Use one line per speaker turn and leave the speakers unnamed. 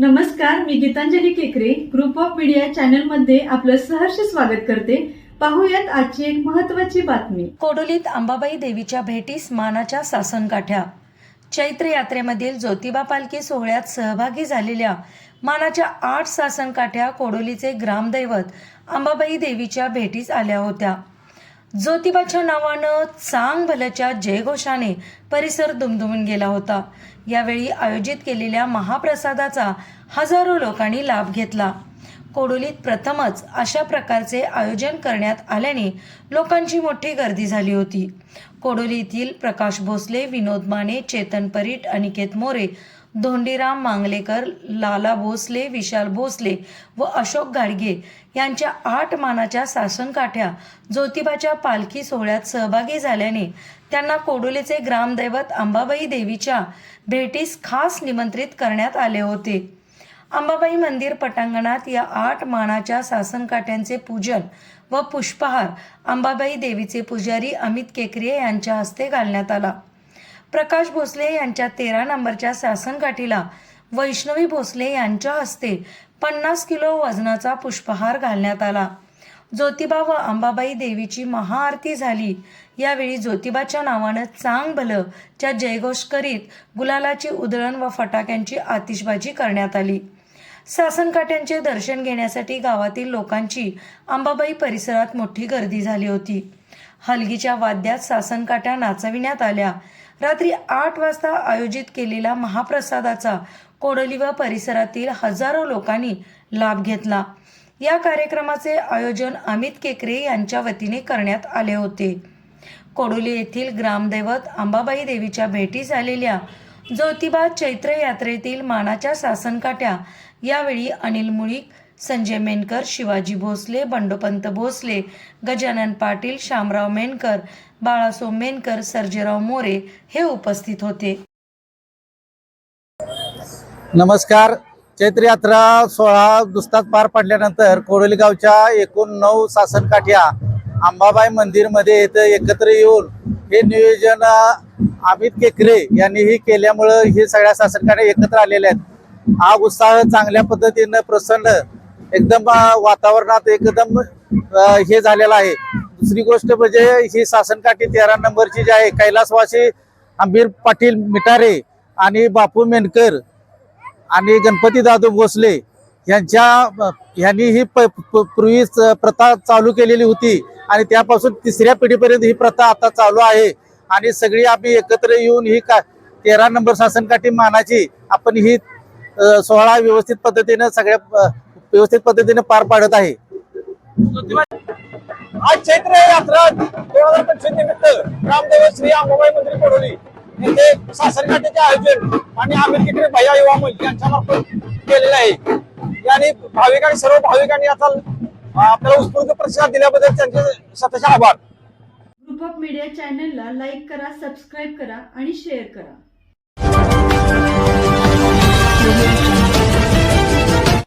नमस्कार मी गीतांजली केकरे. Group of media चॅनलमध्ये आपलं सहर्ष स्वागत करते. पाहूयात आजची एक महत्वाची बातमी.
कोडोलीत अंबाबाई देवीच्या भेटीस मानाच्या सासनकाठ्या चैत्र यात्रेमधील ज्योतिबा पालखी सोहळ्यात सहभागी झालेल्या मानाच्या आठ सासनकाठ्या कोडोलीचे ग्रामदैवत अंबाबाई देवीच्या भेटीस आल्या होत्या. ज्योतिबाच्या नावानं चांग भल्याच्या जयघोषाने परिसर दुमदुमून गेला होता. यावेळी आयोजित केलेल्या महाप्रसादाचा हजारो लोकांनी लाभ घेतला. कोडोलीत प्रथमच अशा प्रकारचे आयोजन करण्यात आल्याने लोकांची मोठी गर्दी झाली होती. कोडोली येथील प्रकाश भोसले विनोद माने चेतन परीट अनिकेत मोरे धोंडीराम मांगलेकर लाला भोसले विशाल भोसले व अशोक गाडगे यांच्या आठ मानाच्या सासनकाठ्या ज्योतिबाच्या पालखी सोहळ्यात सहभागी झाल्याने त्यांना कोडोलीचे ग्रामदैवत अंबाबाई देवीच्या भेटीस खास निमंत्रित करण्यात आले होते. अंबाबाई मंदिर पटांगणात या आठ मानाच्या सासनकाठ्यांचे पूजन व पुष्पहार अंबाबाई देवीचे पुजारी अमित केकरे यांच्या हस्ते घालण्यात आला. प्रकाश भोसले यांच्या तेरा नंबरच्या सासनकाठीला वैष्णवी भोसले यांच्या हस्ते पन्नास किलो वजनाचा पुष्पहार घालण्यात आला. ज्योतिबा व अंबाबाई देवीची महाआरती झाली. यावेळी ज्योतिबाच्या नावानं चांग भलं च्या जयघोष करीत गुलालाची उधळण व फटाक्यांची आतिषबाजी करण्यात आली. सासनकाठ्यांचे दर्शन घेण्यासाठी गावातील लोकांची अंबाबाई परिसरात मोठी गर्दी झाली होती. हलगीच्या वाद्यात सासनकाठ्या नाचविण्यात आल्या. रात्री आठ वाजता आयोजित केलेला महाप्रसादाचा कोडोली व परिसरातील हजारो लोकांनी लाभ घेतला. या कार्यक्रमाचे आयोजन अमित केकरे यांच्या वतीने करण्यात आले होते. कोडोली येथील ग्रामदैवत अंबाबाई देवीच्या भेटीस आलेल्या ज्योतिबा चैत्र यात्रेतील मानाच्या सासनकाठ्या यावेळी अनिल मुळीक संजय मेनकर शिवाजी भोसले बंडोपंत भोसले गजानन पाटील शामराव मेनकर बाळासो मेनकर सर्जेराव मोरे हे उपस्थित होते.
नमस्कार. चैत्र यात्रा सोहळा दुसतात पार पडल्यानंतर कोडोली गावच्या एकूण नऊ सासनकाठ्या अंबाबाई मंदिरमध्ये इथं एकत्र येऊन हे नियोजन अमित केकरे यांनी ही केल्यामुळं हे सगळ्या सासनकाठ्या एकत्र आलेल्या आहेत. हा उत्साह चांगल्या पद्धतीनं प्रसन्न एकदम वातावरणात एकदम हे झालेलं आहे. दुसरी गोष्ट म्हणजे ही सासनकाठी तेरा नंबरची जी आहे कैलासवासी आंबीर पाटील मिटारे आणि बापू मेनकर आणि गणपती दादू भोसले यांच्या ह्यांनी यांनी ही प- पूर्वीच प्रथा चालू केलेली होती आणि त्यापासून तिसऱ्या पिढीपर्यंत ही प्रथा आता चालू आहे. आणि सगळी आम्ही एकत्र येऊन ही का तेरा नंबर शासनकाठी मानाची आपण ही सोहळा व्यवस्थित पद्धतीनं सगळ्या व्यवस्थित पद्धतीने पार पाडत आहे.
आज चैत्र यात्रा दोन हजार पंचवीस निमित्त रामदेव श्री अंबाबाई मंदिर कोडोली येथे सासरकाठीचे आयोजन आणि आमिर किकडे भैया युवा मंच यांच्या मार्फत केलेलं आहे. आणि भाविक आणि सर्व भाविकांनी आता आपल्याला उत्स्फूर्त प्रतिसाद दिल्याबद्दल त्यांचे स्वतःचे आभार.
ग्रुप ऑफ मीडिया चॅनलला लाईक करा सबस्क्राईब करा आणि शेअर करा.